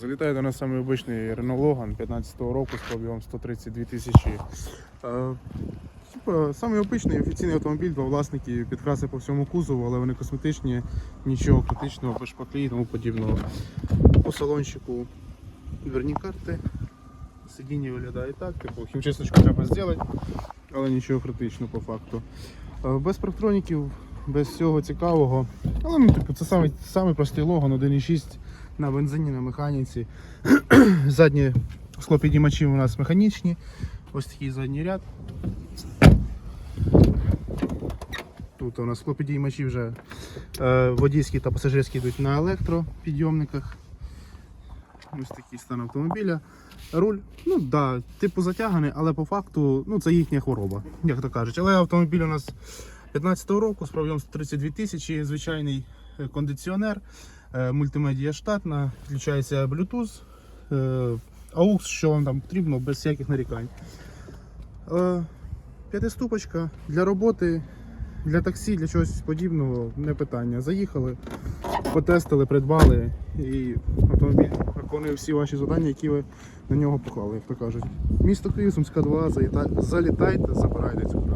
Залітає до нас самий обичний Renault Logan 15-го року з пробігом 132 тисячі. Е, Самий обичний офіційний автомобіль, два власники, підкраси по всьому кузову, але вони косметичні, нічого критичного, без шпаклі і тому подібного. По салончику дверні карти. Сидіння виглядає так, типу хімчисточку треба зробити, але нічого критичного по факту. Е, Без парктроніків, без всього цікавого. Але ну, типу, це самий, самий простий логан 1.6 на бензині, на механіці. Задні склопідіймачі у нас механічні. Ось такий задній ряд. Тут у нас склопідіймачі вже е, водійські та пасажирські йдуть на електропідйомниках. Ось такий стан автомобіля. Руль, ну да, типу затяганий, але по факту ну, це їхня хвороба, як то кажуть. Але автомобіль у нас 15-го року з пробігом 132 тисячі, звичайний е, кондиціонер, мультимедія штатна, включається Bluetooth, е, AUX, що вам там потрібно, без всяких нарікань. Е, П'ятиступочка для роботи, для таксі, для чогось подібного, не питання. Заїхали, потестили, придбали і автомобіль виконує всі ваші завдання, які ви на нього поклали, як то кажуть. Місто Київ, Сумська 2, залітайте, забирайте цю.